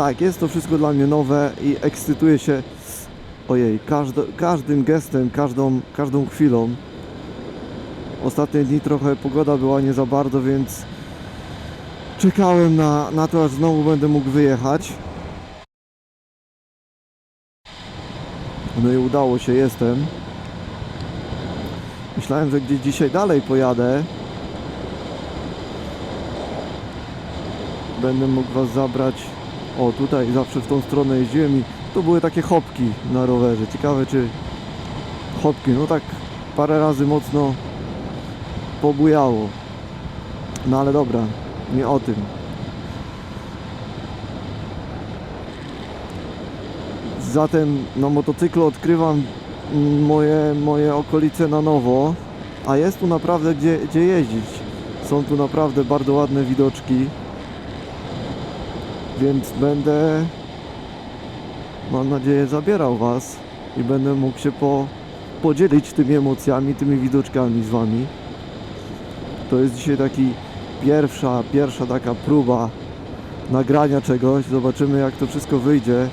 tak, jest to wszystko dla mnie nowe i ekscytuję się, ojej, każdym gestem, każdą, każdą chwilą. Ostatnie dni trochę pogoda była nie za bardzo, więc czekałem na, na to, aż znowu będę mógł wyjechać. No i udało się, jestem. Myślałem, że gdzieś dzisiaj dalej pojadę. Będę mógł Was zabrać. O, tutaj zawsze w tą stronę jeździłem i to były takie hopki na rowerze. Ciekawe czy hopki, no tak parę razy mocno pobujało. No ale dobra, nie o tym. Zatem na motocyklu odkrywam moje, moje okolice na nowo, a jest tu naprawdę gdzie, gdzie jeździć. Są tu naprawdę bardzo ładne widoczki, więc będę, mam nadzieję, zabierał Was i będę mógł się po, podzielić tymi emocjami, tymi widoczkami z Wami. To jest dzisiaj taki pierwsza, pierwsza taka próba nagrania czegoś. Zobaczymy jak to wszystko wyjdzie.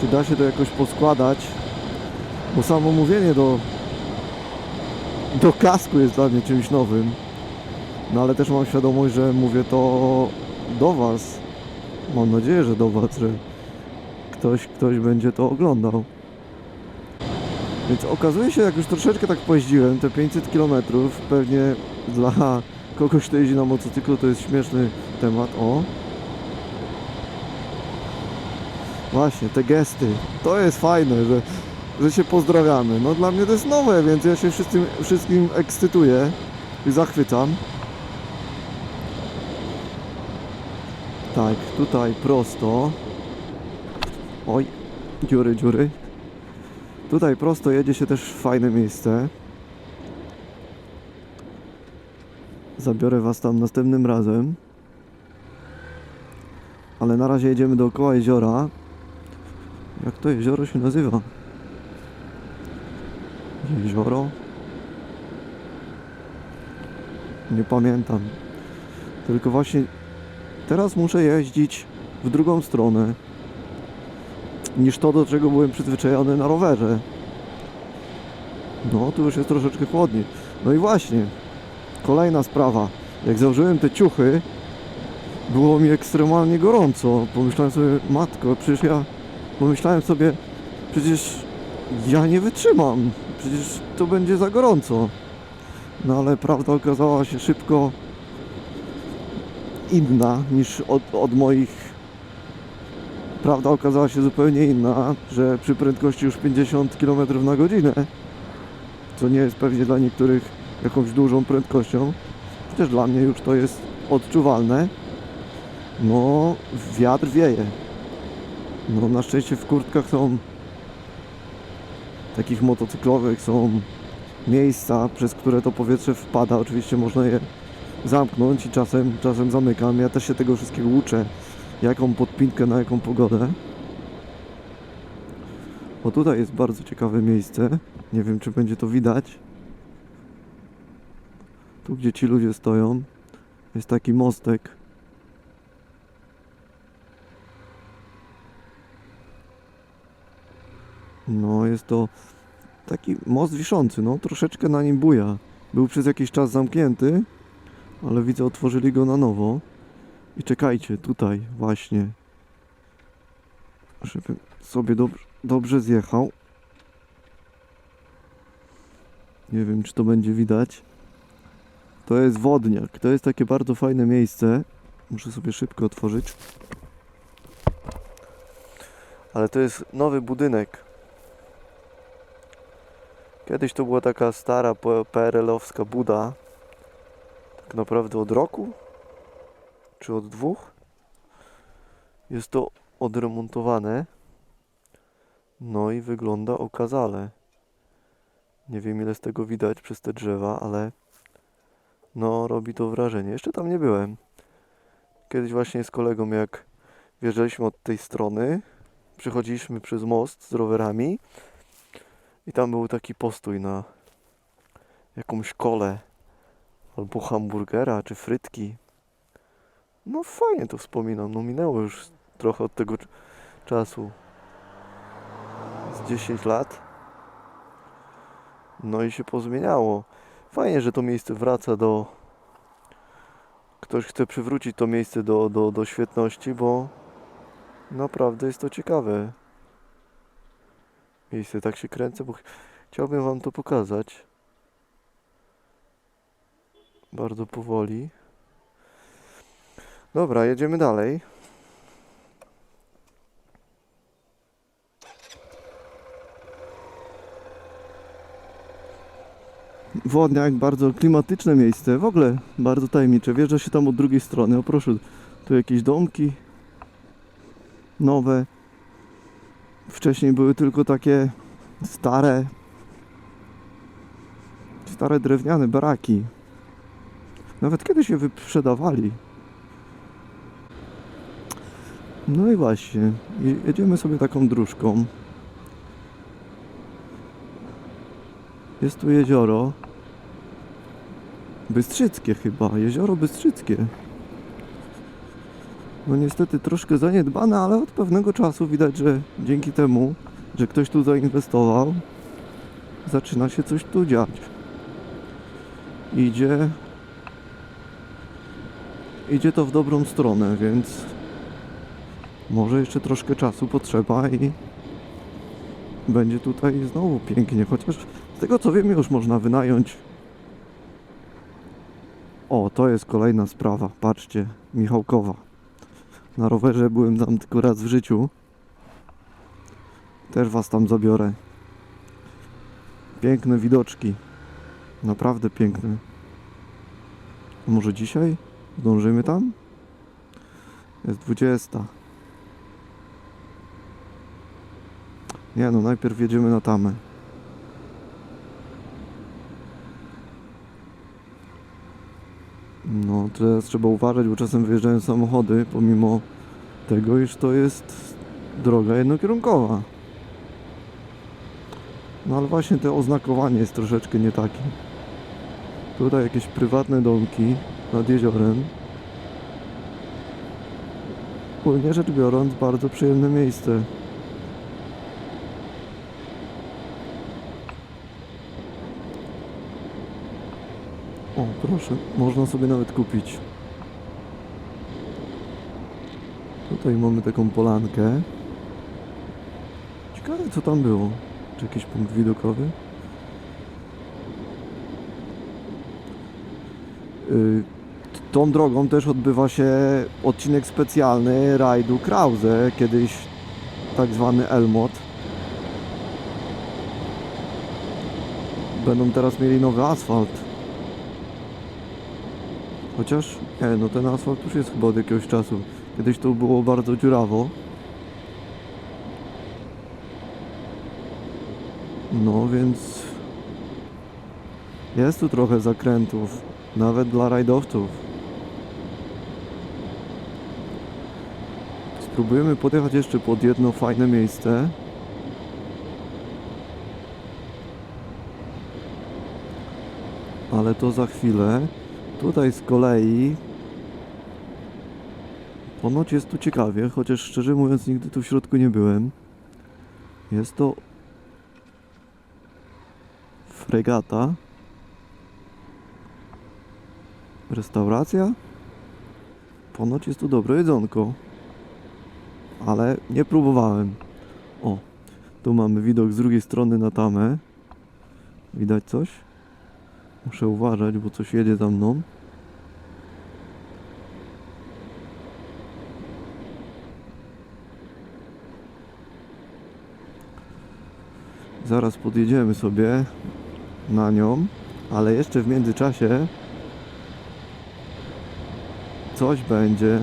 Czy da się to jakoś poskładać? Bo samo mówienie do, do kasku jest dla mnie czymś nowym. No ale też mam świadomość, że mówię to do Was. Mam nadzieję, że do Was, że ktoś, ktoś będzie to oglądał. Więc okazuje się, jak już troszeczkę tak pojeździłem, te 500 km, pewnie dla kogoś, kto jeździ na motocyklu, to jest śmieszny temat. O, Właśnie, te gesty. To jest fajne, że, że się pozdrawiamy. No dla mnie to jest nowe, więc ja się wszystkim, wszystkim ekscytuję i zachwycam. Tak, tutaj prosto. Oj, dziury, dziury. Tutaj prosto jedzie się też fajne miejsce. Zabiorę Was tam następnym razem. Ale na razie jedziemy dookoła jeziora. Jak to jezioro się nazywa? Jezioro? Nie pamiętam. Tylko właśnie teraz muszę jeździć w drugą stronę niż to, do czego byłem przyzwyczajony na rowerze. No, tu już jest troszeczkę chłodniej. No i właśnie, kolejna sprawa. Jak założyłem te ciuchy, było mi ekstremalnie gorąco. Pomyślałem sobie, matko, przecież ja Pomyślałem sobie, przecież ja nie wytrzymam, przecież to będzie za gorąco. No ale prawda okazała się szybko inna niż od, od moich. Prawda okazała się zupełnie inna, że przy prędkości już 50 km na godzinę, co nie jest pewnie dla niektórych jakąś dużą prędkością, chociaż dla mnie już to jest odczuwalne, no wiatr wieje. No na szczęście w kurtkach są takich motocyklowych są miejsca, przez które to powietrze wpada. Oczywiście można je zamknąć i czasem, czasem zamykam. Ja też się tego wszystkiego uczę. Jaką podpinkę na jaką pogodę. O tutaj jest bardzo ciekawe miejsce. Nie wiem czy będzie to widać. Tu gdzie ci ludzie stoją jest taki mostek. No, jest to taki most wiszący, no, troszeczkę na nim buja. Był przez jakiś czas zamknięty, ale widzę, otworzyli go na nowo. I czekajcie, tutaj właśnie, żeby sobie dobrze, dobrze zjechał. Nie wiem, czy to będzie widać. To jest wodniak. To jest takie bardzo fajne miejsce. Muszę sobie szybko otworzyć. Ale to jest nowy budynek. Kiedyś to była taka stara PRL-owska buda. Tak naprawdę od roku? Czy od dwóch? Jest to odremontowane. No i wygląda okazale. Nie wiem ile z tego widać przez te drzewa, ale no robi to wrażenie. Jeszcze tam nie byłem. Kiedyś właśnie z kolegą jak wjeżdżaliśmy od tej strony, przechodziliśmy przez most z rowerami i tam był taki postój na jakąś kolę albo hamburgera czy frytki. No fajnie to wspominam, no minęło już trochę od tego cz- czasu. Z 10 lat. No i się pozmieniało. Fajnie, że to miejsce wraca do... Ktoś chce przywrócić to miejsce do, do, do świetności, bo naprawdę jest to ciekawe. Miejsce, tak się kręcę, bo ch- chciałbym wam to pokazać. Bardzo powoli. Dobra, jedziemy dalej. Wodniak, bardzo klimatyczne miejsce, w ogóle bardzo tajemnicze. Wjeżdża się tam od drugiej strony. O proszę, tu jakieś domki nowe. Wcześniej były tylko takie stare, stare drewniane baraki. Nawet kiedyś je wyprzedawali. No i właśnie, je- jedziemy sobie taką dróżką. Jest tu jezioro. Bystrzyckie chyba, jezioro Bystrzyckie. No niestety troszkę zaniedbane, ale od pewnego czasu widać, że dzięki temu, że ktoś tu zainwestował, zaczyna się coś tu dziać. Idzie idzie to w dobrą stronę, więc może jeszcze troszkę czasu potrzeba i będzie tutaj znowu pięknie, chociaż z tego co wiem już można wynająć. O, to jest kolejna sprawa, patrzcie, Michałkowa. Na rowerze byłem tam tylko raz w życiu. Też was tam zabiorę. Piękne widoczki. Naprawdę piękne. A może dzisiaj? Zdążymy tam? Jest 20. Nie no, najpierw jedziemy na tamę. No, teraz trzeba uważać, bo czasem wyjeżdżają samochody, pomimo tego, iż to jest droga jednokierunkowa. No ale właśnie to oznakowanie jest troszeczkę nie takie. Tutaj jakieś prywatne domki nad jeziorem. Ogólnie rzecz biorąc, bardzo przyjemne miejsce. O, proszę, można sobie nawet kupić. Tutaj mamy taką polankę. Ciekawe co tam było. Czy jakiś punkt widokowy? Y, t- tą drogą też odbywa się odcinek specjalny rajdu Krause, kiedyś tak zwany Elmot. Będą teraz mieli nowy asfalt. Chociaż, nie, no ten asfalt już jest chyba od jakiegoś czasu. Kiedyś to było bardzo dziurawo. No więc jest tu trochę zakrętów, nawet dla rajdowców. Spróbujemy podjechać jeszcze pod jedno fajne miejsce. Ale to za chwilę. Tutaj z kolei ponoć jest tu ciekawie, chociaż szczerze mówiąc nigdy tu w środku nie byłem. Jest to fregata. Restauracja? Ponoć jest tu dobre jedzonko. Ale nie próbowałem. O, tu mamy widok z drugiej strony na tamę. Widać coś? Muszę uważać, bo coś jedzie za mną. Zaraz podjedziemy sobie na nią, ale jeszcze w międzyczasie coś będzie.